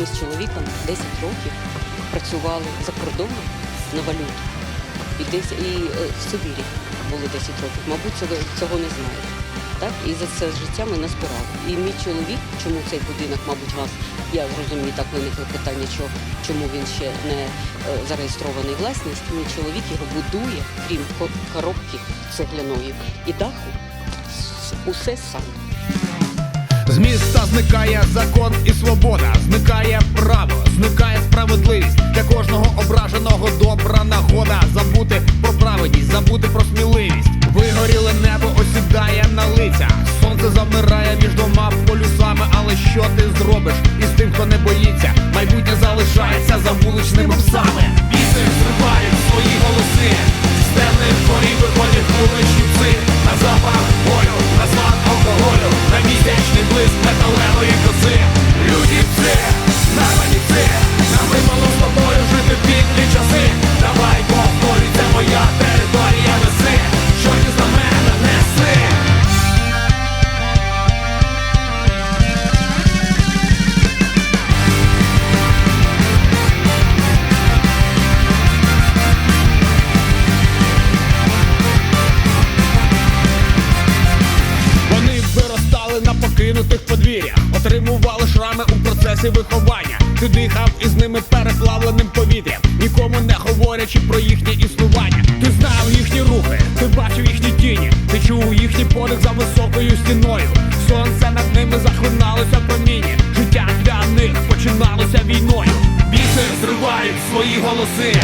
Ми з чоловіком 10 років працювали за кордоном на валюту. І, десь, і е, в Сибірі було 10 років. Мабуть, цього, цього не знаєте. Так? І за це життя ми назбирали. І мій чоловік, чому цей будинок, мабуть, вас, я розумію, так виникло питання, що, чому він ще не е, зареєстрований власність. Мій чоловік його будує, крім коробки цегляної і даху, усе сам. З міста зникає закон і свобода, зникає право, зникає справедливість для кожного ображеного добра нагода забути про праведність, забути про сміливість. Вигоріле небо осідає на лицях, сонце завмирає отримували у процесі виховання. Ти дихав із ними переплавленим повітрям, нікому не говорячи про їхнє існування. Ти знав їхні рухи, ти бачив їхні тіні, ти чув їхній подих за високою стіною. Сонце над ними захлиналося в проміні. Життя для них починалося війною. Біси зривають свої голоси.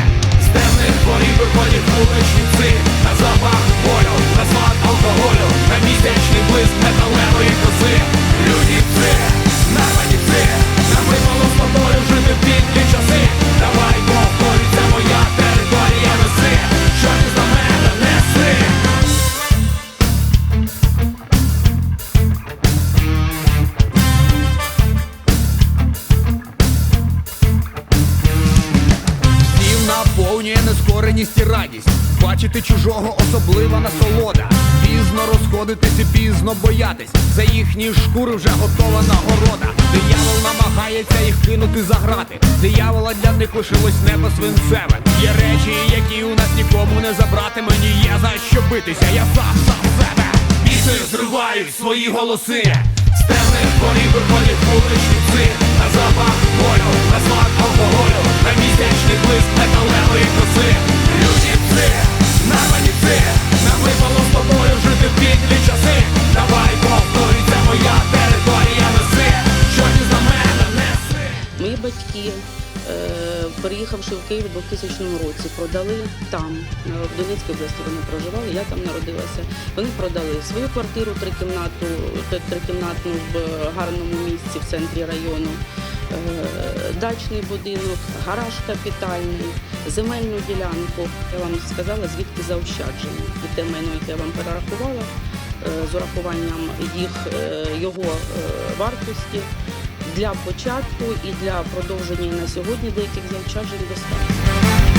Наповнює нескореність і радість. Бачити чужого особлива насолода. Пізно розходитись і пізно боятись. За їхні шкури вже готова нагорода. Диявол намагається їх кинути за грати. Диявола для них лишилось небо свинцеве. Є речі, які у нас нікому не забрати. Мені є за що битися, я сам сам себе. Біси зривають свої голоси. З темних порів виходять вуличні пси Батьки, е, переїхавши в Київ у 2000 році, продали там, е, в Донецькій області вони проживали, я там народилася. Вони продали свою квартиру трикімнату, трикімнатну в е, гарному місці в центрі району, дачний будинок, гараж капітальний, земельну ділянку. Я вам сказала, звідки заощадження. І те майно, яке я вам перерахувала, з урахуванням їх, його вартості для початку і для продовження на сьогодні деяких заощаджень достатньо.